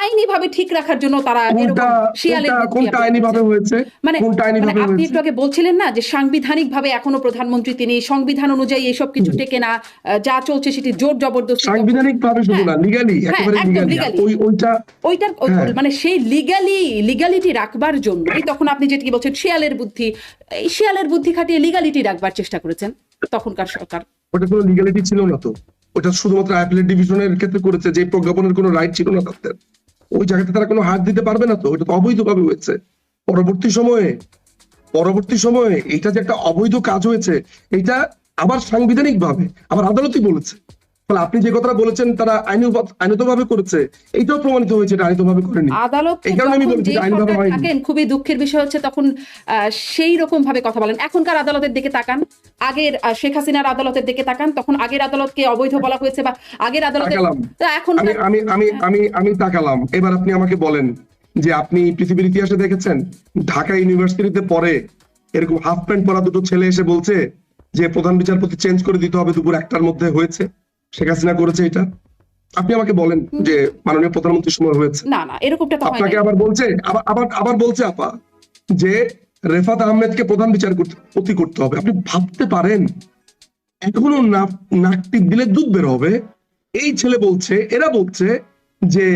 আইনি ভাবে ঠিক রাখার জন্য তারা মানে মানে আপনি একটু আগে বলছিলেন না যে সাংবিধানিক ভাবে এখনও প্রধানমন্ত্রী তিনি সংবিধান অনুযায়ী এসব কিছু টেকে না যা চলছে সেটি জোর জবরদস্তি সাংবিধানিক ভাবে শুধু। না লিগালি ওইটা ওইটার। মানে সেই লিগালি লিগালিটি রাখবার জন্য তখন আপনি যেটি বলছেন শিয়ালের বুদ্ধি এই শিয়ালের বুদ্ধি খাটিয়ে লিগালিটি রাখবার চেষ্টা করেছেন তখনকার সরকার। ওটা কোনো লিগালিটি ছিল না তো। ওটা শুধুমাত্র অ্যাপিলেট ডিভিশনের ক্ষেত্রে করেছে, যে প্রজ্ঞাপনের কোনো রাইট ছিল না তাদের। ওই জায়গাতে তারা কোনো হাত দিতে পারবে না তো ওটা তো অবৈধভাবে হয়েছে। পরবর্তী সময়ে পরবর্তী সময়ে এটা যে একটা অবৈধ কাজ হয়েছে এটা আবার সাংবিধানিক ভাবে আবার আদালতই বলেছে। ফলে আপনি যে কথাটা বলেছেন তারা আইন আইনত করেছে এইটাও প্রমাণিত হয়েছে এটা করেনি। আদালত এই কারণে আমি বলছি আইনভাবে হয়নি। থাকেন খুবই দুঃখের বিষয় হচ্ছে তখন সেই রকম ভাবে কথা বলেন। এখনকার আদালতের দিকে তাকান। আগের শেখ হাসিনার আদালতের দিকে তাকান। তখন আগের আদালতকে অবৈধ বলা হয়েছে বা আগের আদালতের তাকালাম। তো এখন আমি আমি আমি আমি আমি তাকালাম। এবার আপনি আমাকে বলেন যে আপনি পৃথিবীর ইতিহাসে দেখেছেন? ঢাকা ইউনিভার্সিটিতে পরে এরকম হাফ প্যান্ট পরা দুটো ছেলে এসে বলছে যে প্রধান বিচারপতি চেঞ্জ করে দিতে হবে দুপুর একটার মধ্যে হয়েছে। শেখ হাসিনা করেছে এটা? আপনি আমাকে বলেন যে মাননীয় প্রধানমন্ত্রী সময় হয়েছে। না না এরকমটা তো আপনাকে আবার বলছে আবার আবার আবার বলছে আপা যে রেফাত আহমেদকে প্রধান বিচার করতে প্রতি করতে হবে। আপনি ভাবতে পারেন এখনও নাক নাক দিলে দুধ বের হবে। এই ছেলে বলছে এরা বলছে যে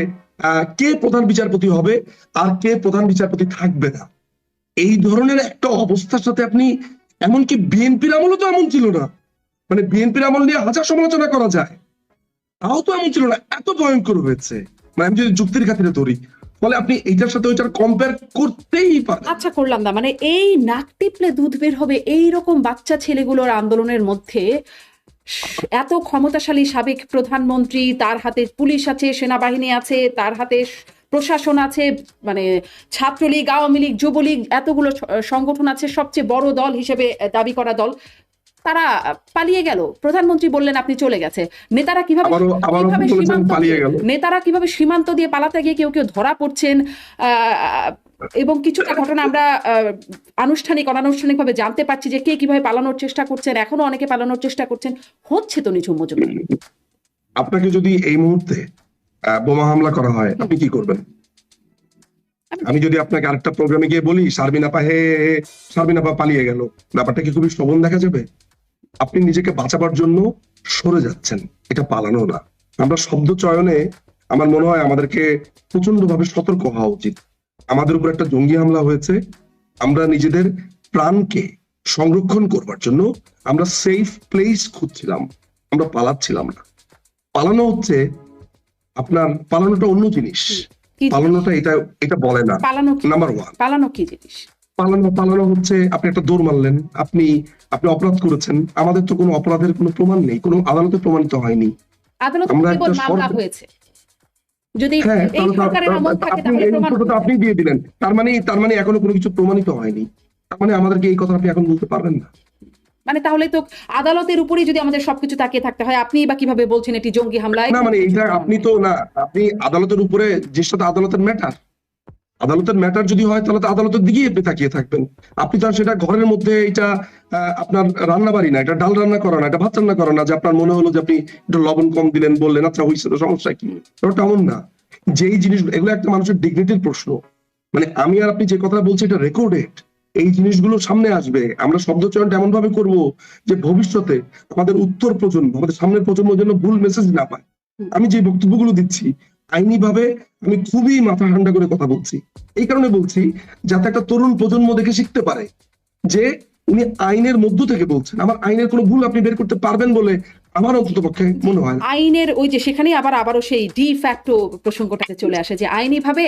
আহ, কে প্রধান বিচারপতি হবে আর কে প্রধান বিচারপতি থাকবে না। এই ধরনের একটা অবস্থার সাথে আপনি এমনকি বিএনপির আমলও তো এমন ছিল না। মানে বিএনপির আমল নিয়ে হাজার সমালোচনা করা যায়। তাও তো এমন ছিল না, এত ভয়ঙ্কর হয়েছে। মানে আমি যদি যুক্তির খাতিরে ধরি, ফলে আপনি এইটার সাথে ওইটার কম্পেয়ার করতেই পারেন। আচ্ছা করলাম না মানে এই নাক টিপলে দুধ বের হবে এই রকম বাচ্চা ছেলেগুলোর আন্দোলনের মধ্যে, এত ক্ষমতাশালী সাবেক প্রধানমন্ত্রী, তার হাতে পুলিশ আছে, সেনাবাহিনী আছে, তার হাতে প্রশাসন আছে মানে ছাত্রলীগ, আওয়ামী লীগ, যুবলীগ, এতগুলো সংগঠন আছে, সবচেয়ে বড় দল হিসেবে দাবি করা দল। তারা পালিয়ে গেল। প্রধানমন্ত্রী বললেন আপনি চলে গেছে। নেতারা কীভাবে সীমান্ত নেতারা কীভাবে সীমান্ত দিয়ে পালাতে গিয়ে কেউ কেউ ধরা পড়ছেন এবং কিছুটা ঘটনা আমরা আনুষ্ঠানিক অনানুষ্ঠানিকভাবে জানতে পারছি যে কে কীভাবে পালানোর চেষ্টা করছেন এখনও অনেকে পালানোর চেষ্টা করছেন। হচ্ছে তো নিঝুম মজুমদার। আপনাকে যদি এই মুহূর্তে বোমা হামলা করা হয় আপনি কি করবেন? আমি যদি আপনাকে আরেকটা প্রোগ্রামে গিয়ে বলি শারমিন আপা হে হে, পালিয়ে গেল। ব্যাপারটা কি খুবই শ্রবণ দেখা যাবে? আপনি নিজেকে বাঁচাবার জন্য সরে যাচ্ছেন এটা পালানো না। আমরা শব্দ চয়নে আমার মনে হয় আমাদেরকে প্রচণ্ড ভাবে সতর্ক হওয়া উচিত। আমাদের উপর একটা জঙ্গি হামলা হয়েছে আমরা নিজেদের প্রাণকে সংরক্ষণ করবার জন্য আমরা সেফ প্লেস খুঁজছিলাম আমরা পালাচ্ছিলাম না। পালানো হচ্ছে আপনার পালানোটা অন্য জিনিস। পালানোটা এটা এটা বলে না। পালানো নাম্বার ওয়ান পালানো কি জিনিস? পালানো পালানো হচ্ছে আপনি একটা দৌড় মারলেন আপনি আপনি অপরাধ করেছেন। আমাদের তো কোনো অপরাধের কোনো প্রমাণ নেই কোনো আদালতে প্রমাণিত হয়নি। আমরা একটা হয়েছে। যদি হ্যাঁ এই সরকারের আমল থাকে তাহলে। আপনি দিয়ে দিলেন। তার মানে তার মানে এখনও কোনো কিছু প্রমাণিত হয়নি। তার মানে আমাদেরকে এই কথা আপনি এখন বলতে পারবেন না। মানে তাহলে তো আদালতের উপরেই যদি আমাদের সবকিছু তাকিয়ে থাকতে হয় আপনি বা কীভাবে বলছেন এটি জঙ্গি হামলায়? না মানে এইটা আপনি তো না আপনি আদালতের উপরে যে সাথে আদালতের ম্যাটার আদালতের ম্যাটার যদি হয় তাহলে তো আদালতের দিকেই আপনি তাকিয়ে থাকবেন। আপনি তো আর সেটা ঘরের মধ্যে এটা আপনার রান্না বাড়ি না এটা ডাল রান্না করা না এটা ভাত রান্না করা না যে আপনার মনে হলো যে আপনি একটু লবণ কম দিলেন বললেন আচ্ছা হয়েছে তো সমস্যা কি? ব্যাপারটা এমন না। যেই জিনিস এগুলো একটা মানুষের ডিগনিটির প্রশ্ন। মানে আমি আর আপনি যে কথা বলছি এটা রেকর্ডেড এই জিনিসগুলো সামনে আসবে। আমরা শব্দ চয়নটা এমন ভাবে করব যে ভবিষ্যতে আমাদের উত্তর প্রজন্ম আমাদের সামনের প্রজন্ম যেন ভুল মেসেজ না পায়। আমি যে বক্তব্যগুলো দিচ্ছি আইনি ভাবে আমি খুবই মাথা ঠান্ডা করে কথা বলছি। এই কারণে বলছি, যাতে একটা তরুণ প্রজন্ম দেখে শিখতে পারে যে উনি আইনের মধ্য থেকে বলছেন। আমার আইনের কোনো ভুল আপনি বের করতে পারবেন বলে আমার অন্তত পক্ষে মনে হয়। আইনের ওই যে সেখানেই আবার আবারও সেই ডি ফ্যাক্টো প্রসঙ্গটাতে চলে আসে যে আইনি ভাবে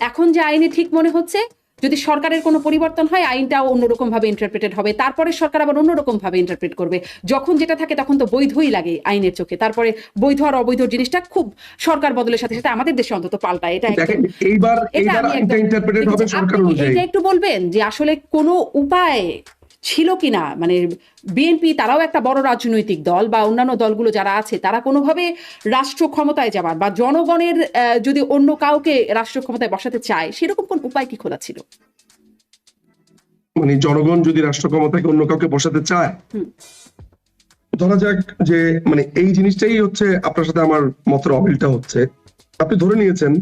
এখন যে আইনে ঠিক মনে হচ্ছে যদি সরকারের কোনো পরিবর্তন হয় আইনটাও অন্যরকম ভাবে ইন্টারপ্রেটেড হবে। তারপরে সরকার আবার অন্যরকম ভাবে ইন্টারপ্রেট করবে। যখন যেটা থাকে তখন তো বৈধই লাগে আইনের চোখে। তারপরে বৈধ আর অবৈধ জিনিসটা খুব সরকার বদলের সাথে সাথে আমাদের দেশে অন্তত পাল্টায়। এটা এটা আমি একটু বলবেন যে আসলে কোনো উপায় ছিল কিনা? মানে বিএনপি তারাও একটা বড় রাজনৈতিক দল বা অন্যান্য দলগুলো যারা আছে তারা কোনোভাবে রাষ্ট্র ক্ষমতায় যাবার বা জনগণের যদি অন্য কাউকে রাষ্ট্র ক্ষমতায় বসাতে চায় সেরকম কোন উপায় কি খোলা ছিল? মানে জনগণ যদি রাষ্ট্র ক্ষমতাকে অন্য কাউকে বসাতে চায়? ধরা যাক যে মানে এই জিনিসটাই হচ্ছে আপনার সাথে আমার মতের অমিলটা হচ্ছে। আপনি ধরে নিয়েছেন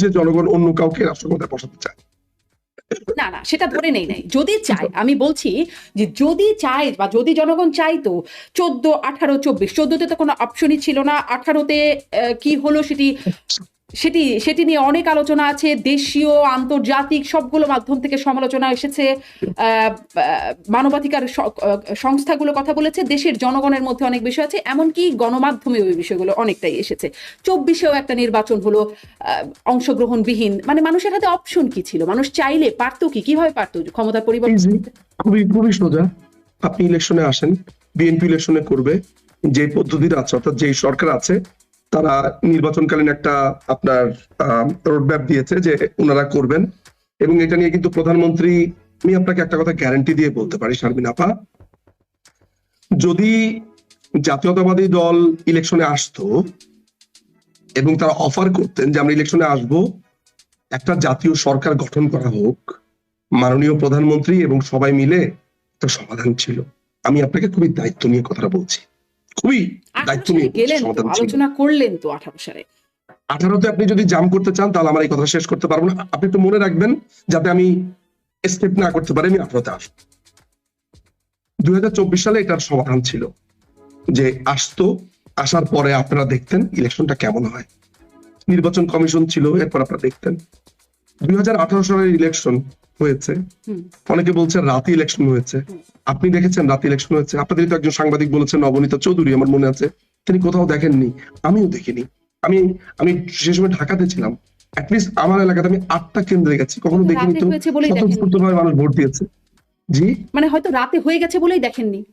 যে জনগণ অন্য কাউকে রাষ্ট্রক্ষমতায় বসাতে চায়। না না, সেটা ধরে নেই নাই। যদি চায়, আমি বলছি যে যদি চায় বা যদি জনগণ চাইতো চোদ্দ, আঠারো, চব্বিশ, চোদ্দতে তো কোনো অপশনই ছিল না। আঠারোতে কি হলো সেটি সেটি সেটি নিয়ে অনেক আলোচনা আছে। দেশীয়, আন্তর্জাতিক সবগুলো মাধ্যম থেকে সমালোচনা এসেছে। মানবাধিকার সংস্থাগুলো কথা বলেছে। দেশের জনগণের মধ্যে অনেক বিষয় আছে। এমনকি গণমাধ্যমে ওই বিষয়গুলো অনেকটাই এসেছে। চব্বিশেও একটা নির্বাচন হলো অংশগ্রহণবিহীন। মানে মানুষের হাতে অপশন কি ছিল? মানুষ চাইলে পারতো কি? কীভাবে পারতো? ক্ষমতার পরিবর্তন খুবই খুবই সোজা। আপনি ইলেকশনে আসেন, বিএনপি ইলেকশনে করবে। যে পদ্ধতিটা আছে, অর্থাৎ যে সরকার আছে তারা নির্বাচনকালীন একটা আপনার রোডম্যাপ দিয়েছে যে ওনারা করবেন। এবং এটা নিয়ে কিন্তু প্রধানমন্ত্রী, আমি আপনাকে একটা কথা গ্যারান্টি দিয়ে বলতে পারি, শারমিন আপা। যদি জাতীয়তাবাদী দল ইলেকশনে আসতো এবং তারা অফার করতেন যে আমরা ইলেকশনে আসব, একটা জাতীয় সরকার গঠন করা হোক, মাননীয় প্রধানমন্ত্রী এবং সবাই মিলে একটা সমাধান ছিল। আমি আপনাকে খুবই দায়িত্ব নিয়ে কথাটা বলছি। খুবই দায়িত্ব নিয়ে গেলেন আলোচনা করলেন তো আঠারো সালে। আঠারোতে আপনি যদি জাম করতে চান তাহলে আমার এই কথা শেষ করতে পারব না। আপনি একটু মনে রাখবেন যাতে আমি স্কেপ না করতে পারি আমি আঠারোতে আসব। দুই হাজার চব্বিশ সালে এটার সমাধান ছিল যে আসতো আসার পরে আপনারা দেখতেন ইলেকশনটা কেমন হয়। নির্বাচন কমিশন ছিল এরপর আপনারা দেখতেন। দুই হাজার আঠারো সালের ইলেকশন হয়েছে। অনেকে বলছে রাতে ইলেকশন হয়েছে। আপনি দেখেছেন রাতে ইলেকশন হয়েছে। আপনাদের তো একজন সাংবাদিক বলেছেন নবনীতা চৌধুরী আমার মনে আছে। তিনি কোথাও দেখেননি। আমিও দেখিনি। আমি আমি সে সময় ঢাকাতে ছিলাম। অ্যাটলিস্ট আমার এলাকাতে আমি আটটা কেন্দ্রে গেছি। কখনো দেখিনি তো। স্বতঃস্ফূর্তভাবে মানুষ ভোট দিয়েছে। জি? মানে হয়তো রাতে হয়ে গেছে বলেই দেখেননি।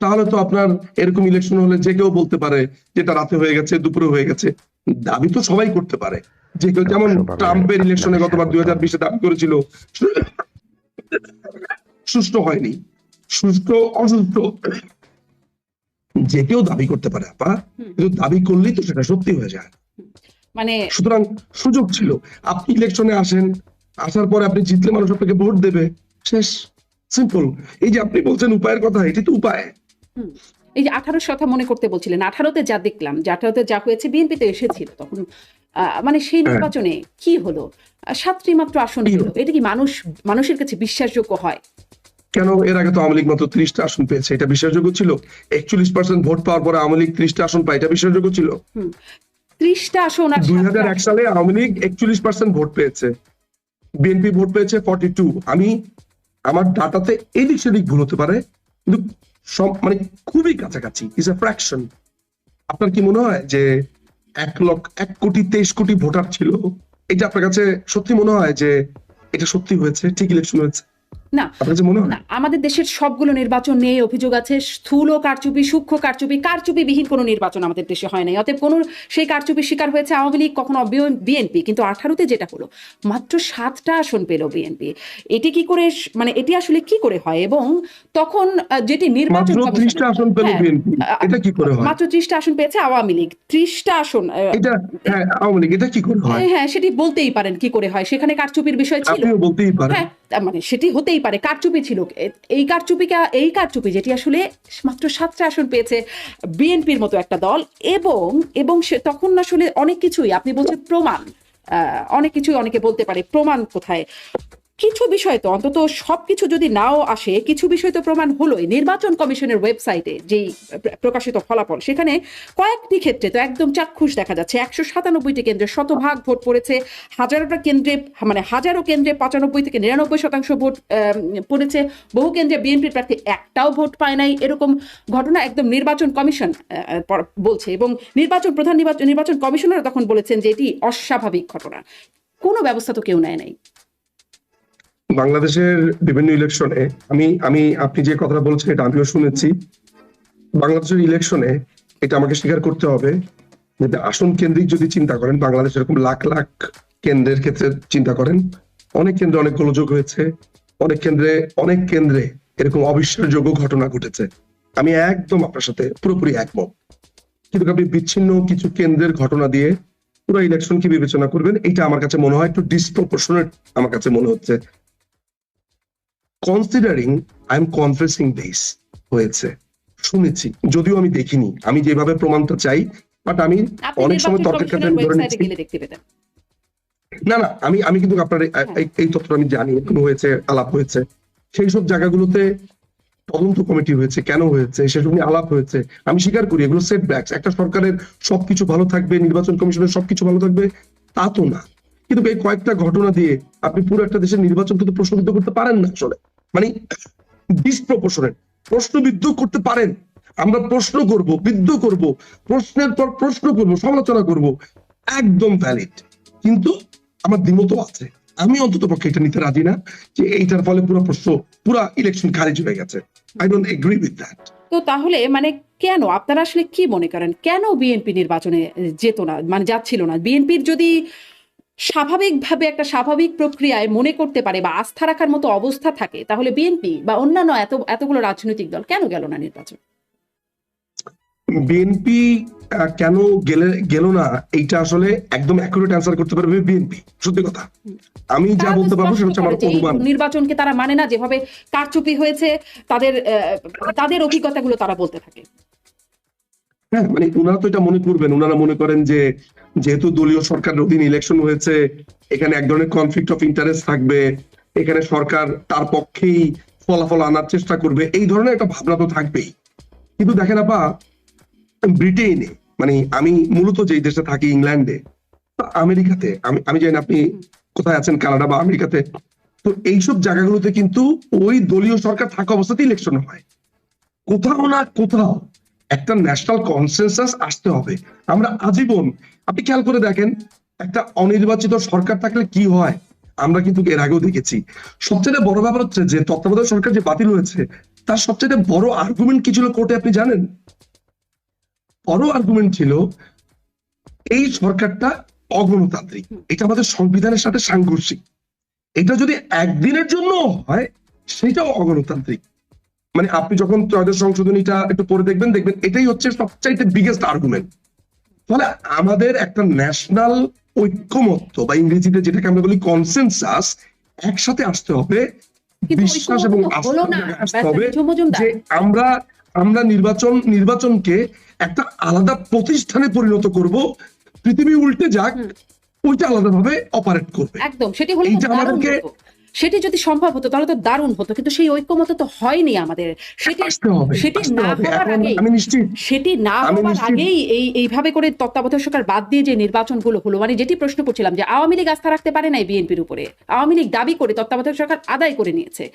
তাহলে তো আপনার এরকম ইলেকশন হলে যে কেউ বলতে পারে যেটা রাতে হয়ে গেছে দুপুরে হয়ে গেছে। দাবি তো সবাই করতে পারে। যেমন ট্রাম্পের ইলেকশনে গতবার দুই হাজার বিশে দাবি করেছিল সুষ্ঠু হয়নি। সুষ্ঠু অসুস্থ যে কেউ দাবি করতে পারে আপা কিন্তু দাবি করলেই তো সেটা সত্যি হয়ে যায়। মানে সুতরাং সুযোগ ছিল। আপনি ইলেকশনে আসেন আসার পরে আপনি জিতলে মানুষ আপনাকে ভোট দেবে। শেষ। সিম্পল এই যে আপনি বলছেন উপায়ের কথা এটি তো উপায়। এই যে আঠারোর কথা মনে করতে বলছিলেন আঠারোতে যা দেখলাম যে আঠারোতে যা হয়েছে বিএনপিতে এসেছিল তখন মানে সেই হ্যাঁ। নির্বাচনে কি হলো? সাতটি মাত্র আসন? এটা কি মানুষ মানুষের কাছে বিশ্বাসযোগ্য হয়? কেন? এর আগে তো আওয়ামী লীগ মাত্র ত্রিশটা আসন পেয়েছে এটা বিশ্বাসযোগ্য ছিল? একচল্লিশ পার্সেন্ট ভোট পাওয়ার পরে আওয়ামী লীগ ত্রিশটা আসন পায় এটা বিশ্বাসযোগ্য ছিল? ত্রিশটা আসন দুই হাজার এক সালে আওয়ামী লীগ একচল্লিশ পার্সেন্ট ভোট পেয়েছে। বিএনপি ভোট পেয়েছে ফর্টি টু আমি আমার ডাটাতে এদিক সেদিক ভুল হতে পারে কিন্তু মানে খুবই কাছাকাছি ইজ এ ফ্র্যাকশন আপনার কি মনে হয় যে এক লক্ষ, এক কোটি, তেইশ কোটি ভোটার ছিল। এটা আপনার কাছে সত্যি মনে হয় যে এটা সত্যি হয়েছে? ঠিক ইলেকশন হয়েছে? না হয়? আমাদের দেশের সবগুলো নির্বাচন নিয়ে অভিযোগ আছে স্থূল কারচুপি সূক্ষ্ম কারচুপি কারচুপি বিহীন কোনো নির্বাচন আমাদের দেশে হয় নাই। অতএব কোনো সেই কারচুপির শিকার হয়েছে আওয়ামী লীগ কখনো বিএনপি। কিন্তু আঠারোতে যেটা হলো মাত্র সাতটা আসন পেল বিএনপি। এটি কি করে মানে এটি আসলে কি করে হয়? এবং তখন যেটি নির্বাচন মাত্র ত্রিশটা আসন পেল হ্যাঁ, বিএনপি। এটা কি করে হয়? মাত্র ত্রিশটা আসন পেয়েছে আওয়ামী লীগ। ত্রিশটা আসন এটা হ্যাঁ আওয়ামী লীগ এটা কি করে হয়? হ্যাঁ সেটি বলতেই পারেন কি করে হয়। সেখানে কারচুপির বিষয় ছিল। বলতেই পারেন। হ্যাঁ মানে সেটি হতেই পারে, কারচুপি ছিল। এই কারচুপি এই কারচুপি যেটি আসলে মাত্র সাতটা আসন পেয়েছে বিএনপির মতো একটা দল এবং এবং সে তখন আসলে অনেক কিছুই, আপনি বলছেন প্রমাণ অনেক কিছুই অনেকে বলতে পারে, প্রমাণ কোথায়? কিছু বিষয় তো অন্তত সব কিছু যদি নাও আসে, কিছু বিষয় তো প্রমাণ হলোই। নির্বাচন কমিশনের ওয়েবসাইটে যেই প্রকাশিত ফলাফল, সেখানে কয়েকটি ক্ষেত্রে তো একদম চাক্ষুষ দেখা যাচ্ছে। একশো সাতানব্বইটি কেন্দ্রে শতভাগ ভোট পড়েছে, হাজারোটা কেন্দ্রে মানে হাজারো কেন্দ্রে পঁচানব্বই থেকে নিরানব্বই শতাংশ ভোট পড়েছে। বহু কেন্দ্রে বিএনপির প্রার্থী একটাও ভোট পায় নাই। এরকম ঘটনা একদম নির্বাচন কমিশন বলছে। এবং নির্বাচন প্রধান নির্বাচন নির্বাচন কমিশনার তখন বলেছেন যে এটি অস্বাভাবিক ঘটনা। কোনো ব্যবস্থা তো কেউ নেয় নাই। বাংলাদেশের বিভিন্ন ইলেকশনে আমি আমি, আপনি যে কথাটা বলছেন এটা আমিও শুনেছি। বাংলাদেশের ইলেকশনে এটা আমাকে স্বীকার করতে হবে যে আসন কেন্দ্রিক যদি চিন্তা করেন, বাংলাদেশ এরকম লাখ লাখ কেন্দ্রের ক্ষেত্রে চিন্তা করেন, অনেক কেন্দ্রে অনেক গোলযোগ হয়েছে, অনেক কেন্দ্রে অনেক কেন্দ্রে এরকম অবিশ্বাসযোগ্য ঘটনা ঘটেছে। আমি একদম আপনার সাথে পুরোপুরি একমত। কিন্তু আপনি বিচ্ছিন্ন কিছু কেন্দ্রের ঘটনা দিয়ে পুরো ইলেকশন কি বিবেচনা করবেন, এটা আমার কাছে মনে হয় একটু ডিসপ্রপোর্শনেট আমার কাছে মনে হচ্ছে। Considering I am confessing this হয়েছে। শুনেছি। যদিও আমি দেখিনি। আমি যেভাবে প্রমাণটা চাই বাট আমি অনেক সময় তর্কের ক্ষেত্রে আমি ধরে নিচ্ছি। না না আমি আমি কিন্তু আপনার এই- এই তথ্যটা আমি জানি এখনও হয়েছে আলাপ হয়েছে। সেই সব জায়গাগুলোতে তদন্ত কমিটি হয়েছে কেন হয়েছে সেসব নিয়ে আলাপ হয়েছে। আমি স্বীকার করি এগুলো সেট ব্যাকস একটা সরকারের সবকিছু ভালো থাকবে নির্বাচন কমিশনের সবকিছু ভালো থাকবে তা তো না। কিন্তু এই কয়েকটা ঘটনা দিয়ে আপনি পুরো একটা দেশের নির্বাচন কিন্তু প্রশ্নবিদ্ধ করতে পারেন না আসলে। মানে ডিসপ্রপোর্শনেট প্রশ্নবিদ্ধ করতে পারেন। আমরা প্রশ্ন করব, বিদ্ধ করব, প্রশ্নের পর প্রশ্ন করব, সমালোচনা করব, একদম ভ্যালিড কিন্তু আমার দ্বিমত আছে। আমি অন্তত পক্ষে এটা নিতে রাজি না যে এইটার ফলে পুরো প্রশ্ন, পুরো ইলেকশন খারিজ হয়ে গেছে। I don't agree with that তো তাহলে মানে কেন? আপনারা আসলে কি মনে করেন? কেন বিএনপি নির্বাচনে যেত না? মানে যাচ্ছিল না? বিএনপির যদি স্বাভাবিকভাবে একটা স্বাভাবিক প্রক্রিয়ায় মনে করতে পারে বা আস্থা রাখার মতো অবস্থা থাকে তাহলে বিএনপি বা অন্যান্য এত এতগুলো রাজনৈতিক দল কেন গেল না নির্বাচন? বিএনপি কেন গেলে গেল না এইটা আসলে একদম অ্যাকুরেট অ্যান্সার করতে পারবে বিএনপি সত্যি কথা। আমি যা বলতে পারব সেটা হচ্ছে আমার অনুমান। নির্বাচনকে তারা মানে না যেভাবে কারচুপি হয়েছে তাদের তাদের অভিজ্ঞতাগুলো তারা বলতে থাকে। হ্যাঁ মানে ওনারা তো এটা মনে করবেন। ওনারা মনে করেন যে যেহেতু দলীয় সরকারের অধীন ইলেকশন হয়েছে, এখানে এক ধরনের কনফ্লিক্ট অফ ইন্টারেস্ট থাকবে, এখানে সরকার তার পক্ষেই ফলাফল আনার চেষ্টা করবে, এই ধরনের একটা ভাবনা তো থাকবেই। কিন্তু দেখেন আপা ব্রিটেনে মানে আমি মূলত যেই দেশে থাকি ইংল্যান্ডে আমেরিকাতে, আমি আমি জানি আপনি কোথায় আছেন, কানাডা বা আমেরিকাতে, তো এইসব জায়গাগুলোতে কিন্তু ওই দলীয় সরকার থাকা অবস্থাতেই ইলেকশন হয়। কোথাও না কোথাও একটা ন্যাশনাল কনসেনসাস আসতে হবে। আমরা আজীবন, আপনি খেয়াল করে দেখেন, একটা অনির্বাচিত সরকার থাকলে কি হয়? আমরা কিন্তু এর আগেও দেখেছি। সবচেয়ে বড় ব্যাপার হচ্ছে যে তত্ত্বাবধায়ক সরকার যে বাতিল হয়েছে, তার সবচেয়ে বড় আর্গুমেন্ট কি ছিল কোর্টে, আপনি জানেন? বড় আর্গুমেন্ট ছিল এই সরকারটা অগণতান্ত্রিক। এটা আমাদের সংবিধানের সাথে সাংঘর্ষিক। এটা যদি একদিনের জন্য হয়, সেটাও অগণতান্ত্রিক। মানে আপনি যখন ত্রয়োদশ সংশোধনীটা একটু পরে দেখবেন দেখবেন এটাই হচ্ছে সবচাইতে বিগেস্ট আর্গুমেন্ট ফলে আমাদের একটা ন্যাশনাল ঐক্যমত্য বা ইংরেজিতে যেটাকে আমরা বলি কনসেনসাস একসাথে আসতে হবে বিশ্বাস এবং আসতে হবে যে আমরা আমরা নির্বাচন নির্বাচনকে একটা আলাদা প্রতিষ্ঠানে পরিণত করব পৃথিবী উল্টে যাক। ওইটা আলাদাভাবে অপারেট করবে একদম সেটি হলে আমাদেরকে-। সেটি যদি সম্ভব হতো তাহলে তো দারুণ হতো। কিন্তু সেই ঐক্যমত তো হয়নি আমাদের। সেটি সেটি না হওয়ার আগেই সেটি না হওয়ার আগেই এই এইভাবে করে তত্ত্বাবধায়ক সরকার বাদ দিয়ে যে নির্বাচনগুলো হলো মানে যেটি প্রশ্ন করছিলাম যে আওয়ামী লীগ আস্থা রাখতে পারে নাই বিএনপির উপরে। আওয়ামী লীগ দাবি করে তত্ত্বাবধায়ক সরকার আদায় করে নিয়েছে।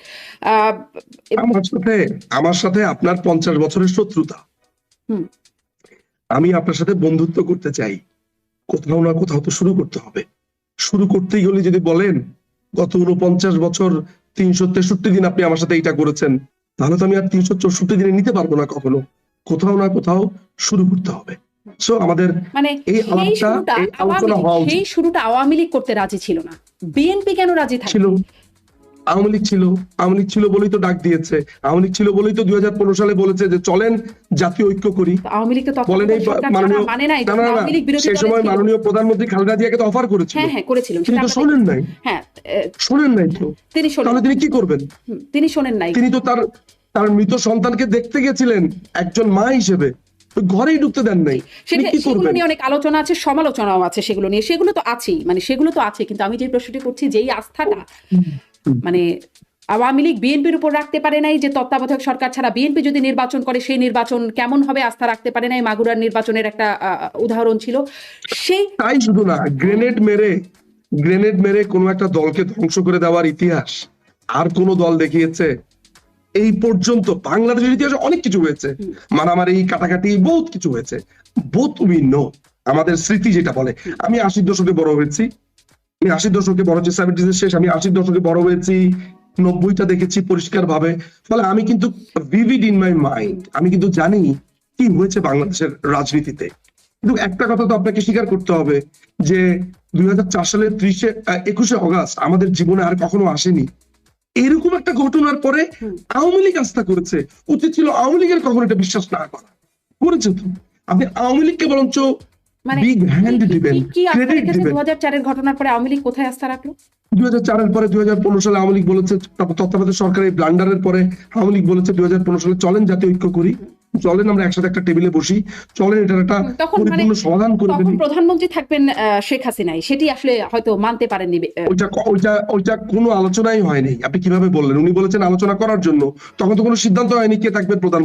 আমার সাথে আমার সাথে আপনার পঞ্চাশ বছরের শত্রুতা। হুম। আমি আপনার সাথে বন্ধুত্ব করতে চাই। কোথাও না কোথাও তো শুরু করতে হবে। শুরু করতেই হলে যদি বলেন গত উনপঞ্চাশ বছর তিনশো তেষট্টি দিন আপনি আমার সাথে এইটা করেছেন। তাহলে তো আমি আর তিনশো চৌষট্টি দিনে নিতে পারব না কখনো। কোথাও না কোথাও শুরু করতে হবে। সো আমাদের মানে এই আলাপটা এই আওয়ামী আলোচনা লীগ- হওয়া উচিত। সেই শুরুটা আওয়ামী লীগ করতে রাজি ছিল না। বিএনপি কেন রাজি ছিল। আওয়ামী লীগ ছিল আওয়ামী লীগ ছিল বলেই তো ডাক দিয়েছে। আওয়ামী লীগ ছিল বলেই তো দুই হাজার পনেরো সালে বলেছে যে চলেন জাতীয় ঐক্য করি। আওয়ামী লীগ তো বলেন এই মাননীয় মানে সেই সময় মাননীয় প্রধানমন্ত্রী খালেদা জিয়াকে তো অফার করেছিল। হ্যাঁ হ্যাঁ তিনি তো শোনেন নাই। হ্যাঁ শোনেন নাই তো। তিনি শোনেন তাহলে তিনি কি করবেন? তিনি শোনেন নাই। তিনি তো তার তার মৃত সন্তানকে দেখতে গেছিলেন একজন মা হিসেবে। ঘরেই ঢুকতে দেন নাই। সেগুলো নিয়ে অনেক আলোচনা আছে সমালোচনাও আছে সেগুলো নিয়ে। সেগুলো তো আছেই মানে সেগুলো তো আছে কিন্তু আমি যে প্রশ্নটি করছি যেই আস্থাটা মানে আওয়ামী লীগ বিএনপির উপর রাখতে পারে নাই যে তত্ত্বাবধায়ক সরকার ছাড়া বিএনপি যদি নির্বাচন করে সেই নির্বাচন কেমন হবে আস্থা রাখতে পারে নাই? মাগুরার নির্বাচনের একটা উদাহরণ ছিল। সেই তাই শুধু না গ্রেনেড মেরে গ্রেনেড মেরে কোনো একটা দলকে ধ্বংস করে দেওয়ার ইতিহাস আর কোন দল দেখিয়েছে এই পর্যন্ত বাংলাদেশের ইতিহাসে অনেক কিছু হয়েছে। মারামারি কাটাকাটি বহুত কিছু হয়েছে। বোথ উই নো আমাদের স্মৃতি যেটা বলে। আমি আশির দশকে বড় হয়েছি। আমি আশির দশকে বড় হয়েছি সেভেন্টিজ শেষ, আমি আশির দশকে বড় হয়েছি, নব্বইটা দেখেছি পরিষ্কার ভাবে ফলে আমি কিন্তু ভিভিড ইন মাই মাইন্ড আমি কিন্তু জানি কি হয়েছে বাংলাদেশের রাজনীতিতে। কিন্তু একটা কথা তো আপনাকে স্বীকার করতে হবে, যে দুই সালের ত্রিশে একুশে অগাস্ট আমাদের জীবনে আর কখনো আসেনি। এরকম একটা ঘটনার পরে আওয়ামী লীগ আস্থা করেছে। উচিত ছিল আওয়ামী লীগের কখনো এটা বিশ্বাস না করা। করেছে তো। আপনি আওয়ামী লীগকে বরঞ্চ মানে বিগ হ্যান্ড দিবেন কি- কি আস্থা ক্রেডিট দিবেন দু হাজার ঘটনার পরে আওয়ামী লীগ কোথায় আস্থা রাখল? দুই হাজার পরে দুই হাজার পনেরো সালে আওয়ামী লীগ বলেছে তত্ত্বাবধায়ক সরকারের ব্লান্ডারের পরে আওয়ামী লীগ বলেছে দুই হাজার পনেরো সালে চলেন জাতীয় ঐক্য করি। চলেন আমরা একসাথে একটা টেবিলে বসি। চলেন এটার একটা মানে পরিপূর্ণ সমাধান করে প্রধানমন্ত্রী থাকবেন শেখ হাসিনাই সেটি আসলে হয়তো মানতে পারেননি আহ, ওইটা ওইটা ওইটা কোনো আলোচনাই হয়নি। আপনি কীভাবে বললেন? উনি বলেছেন আলোচনা করার জন্য। তখন তো কোনো সিদ্ধান্ত হয়নি কে থাকবেন প্রধান